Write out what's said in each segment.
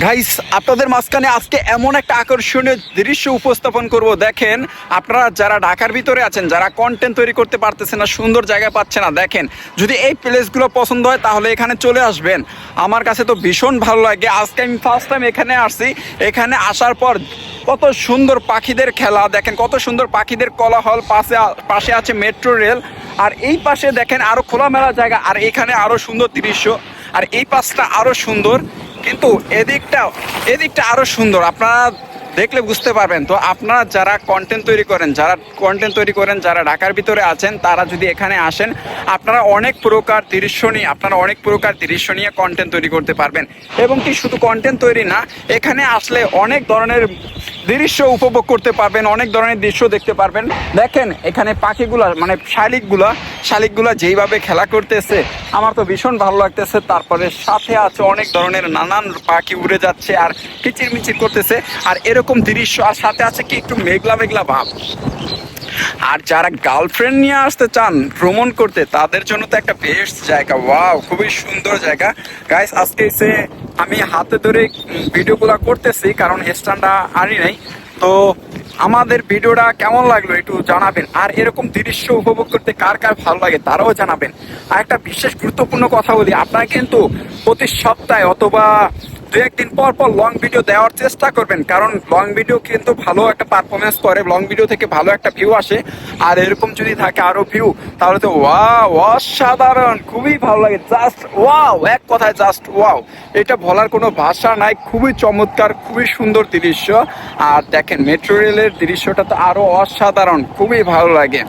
Guys আপনাদের মাঝখানে আজকে এমন একটা আকর্ষণীয় দৃশ্য উপস্থাপন করব। দেখেন, আপনারা যারা ঢাকার ভিতরে আছেন, যারা কন্টেন্ট তৈরি করতে পারতেছেন না, সুন্দর জায়গা পাচ্ছে না, দেখেন, যদি এই প্লেসগুলো পছন্দ হয়, তাহলে এখানে চলে আসবেন। আমার কাছে তো ভীষণ ভালো লাগে। আজকে আমি ফার্স্ট টাইম এখানে আসছি। এখানে আসার পর কত সুন্দর পাখিদের খেলা, দেখেন, কত সুন্দর পাখিদের কোলাহল পাশে পাশে আছে মেট্রো রেল আর এই পাশে দেখেন আরও খোলামেলা জায়গা, আর এখানে আরও সুন্দর দৃশ্য। আর এই পাশটা আরও সুন্দর। কিন্তু এদিকটা এদিকটা আরও সুন্দর। আপনারা দেখলে বুঝতে পারবেন। তো আপনারা যারা কন্টেন্ট তৈরি করেন, যারা কন্টেন্ট তৈরি করেন, যারা ঢাকার ভিতরে আছেন, তারা যদি এখানে আসেন, আপনারা অনেক প্রকার দৃশ্য নিয়ে, আপনারা অনেক প্রকার দৃশ্য নিয়ে কন্টেন্ট তৈরি করতে পারবেন। এবং কি শুধু কন্টেন্ট তৈরি না, এখানে আসলে অনেক ধরনের দৃশ্য উপভোগ করতে পারবেন, অনেক ধরনের দৃশ্য দেখতে পারবেন। দেখেন, এখানে পাখিগুলা মানে শালিকগুলা শালিকগুলা যেইভাবে খেলা করতেছে, আমার তো ভীষণ ভালো লাগতেছে। তারপরে সাথে আছে অনেক ধরনের নানান পাখি উড়ে যাচ্ছে আর কিচির মিচির করতেছে। আর এরকম দৃশ্য, আর সাথে আছে কি একটু মেঘলা মেঘলা ভাব। আর যারা গার্লফ্রেন্ড নিয়ে আসতে চান, ভ্রমণ করতে, তাদের জন্য তো একটা বেস্ট জায়গা। ওয়াও খুবই সুন্দর জায়গা। গাইস আজকে এসে আমি হাতে ধরে ভিডিওগুলো করতেছি, কারণ স্ট্যান্ডটা আনি নাই। তো আমাদের ভিডিওটা কেমন লাগল একটু জানাবেন? আর এরকম দৃশ্য উপভোগ করতে কার কার ভালো লাগে তারাও জানাবেন। আর একটা বিশেষ গুরুত্বপূর্ণ কথা বলি, আপনারা কিন্তু প্রতি সপ্তাহে অথবা দু একদিন পর পর লং ভিডিও দেওয়ার চেষ্টা করবেন। কারণ লং ভিডিও কিন্তু ভালো একটা পারফরমেন্স করে লং ভিডিও থেকে ভালো একটা ভিউ আসে। আর এরকম যদি থাকে আরও ভিউ তাহলে তো ওয়াও অসাধারণ! খুবই ভালো লাগে। জাস্ট ওয়াও এক কথায় জাস্ট ওয়াও এটা বলার কোনো ভাষা নাই। খুবই চমৎকার, খুবই সুন্দর দৃশ্য। আর দেখেন মেট্রো রেলের দৃশ্যটা তো আরও অসাধারণ। খুবই ভালো লাগে।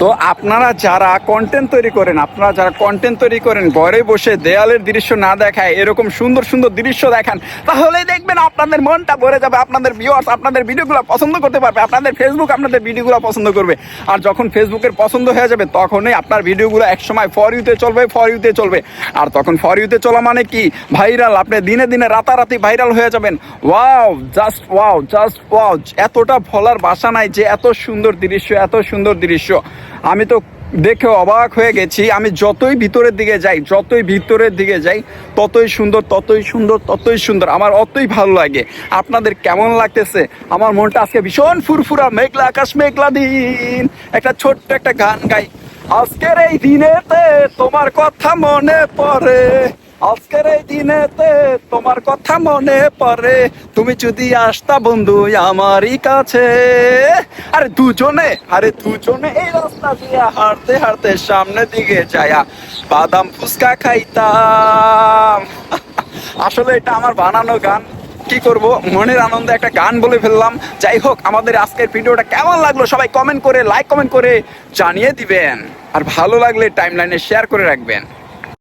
তো আপনারা যারা কন্টেন্ট তৈরি করেন, আপনারা যারা কন্টেন্ট তৈরি করেন, ঘরে বসে দেয়ালের দৃশ্য না দেখায়, এরকম সুন্দর সুন্দর দৃশ্য দেখান তাহলে দেখবেন আপনাদের মনটা ভরে যাবে, আপনাদের ভিউয়ার্স আপনাদের ভিডিওগুলো পছন্দ করতে পারবে, আপনাদের ফেসবুক আপনাদের ভিডিওগুলো পছন্দ করবে। আর যখন ফেসবুকের পছন্দ হয়ে যাবে, তখনই আপনার ভিডিওগুলো একসময় ফর ইউতে চলবে ফর ইউতে চলবে। আর তখন ফর ইউতে চলা মানে কি? ভাইরাল আপনি দিনে দিনে রাতারাতি ভাইরাল হয়ে যাবেন। Wow just wow just wow এতটা বলার বাসা নাই যে এত সুন্দর দৃশ্য, এত সুন্দর দৃশ্য। আমি তো দেখে অবাক হয়ে গেছি, আমি যতই ভিতরের দিকে যাই, যতই ভিতরের দিকে যাই, ততই সুন্দর ততই সুন্দর ততই সুন্দর। আমার অতই ভালো লাগে। আপনাদের কেমন লাগতেছে? আমার মনটা আজকে ভীষণ ফুরফুরা, মেঘলা আকাশ, মেঘলা দিন। একটা ছোট্ট একটা গান গাই। আজকের এই দিনেতে তোমার কথা মনে পড়ে। আজকের এই দিনেতে তোমার কথা মনে পড়ে। তুমি যদি আসতা বন্ধু আমারই কাছে। আরে দুজনে আরে দুজনে এই রাস্তা দিয়ে হাঁটতে হাঁটতে সামনে দিকে যায়া বাদাম ফুচকা খাইতাম। আসলে এটা আমার বানানো গান। কি করব? মনের আনন্দে একটা গান বলে ফেললাম। যাই হোক, আমাদের আজকের ভিডিওটা কেমন লাগল সবাই কমেন্ট করে লাইক কমেন্ট করে জানিয়ে দিবেন। আর ভালো লাগলে টাইমলাইনে শেয়ার করে রাখবেন।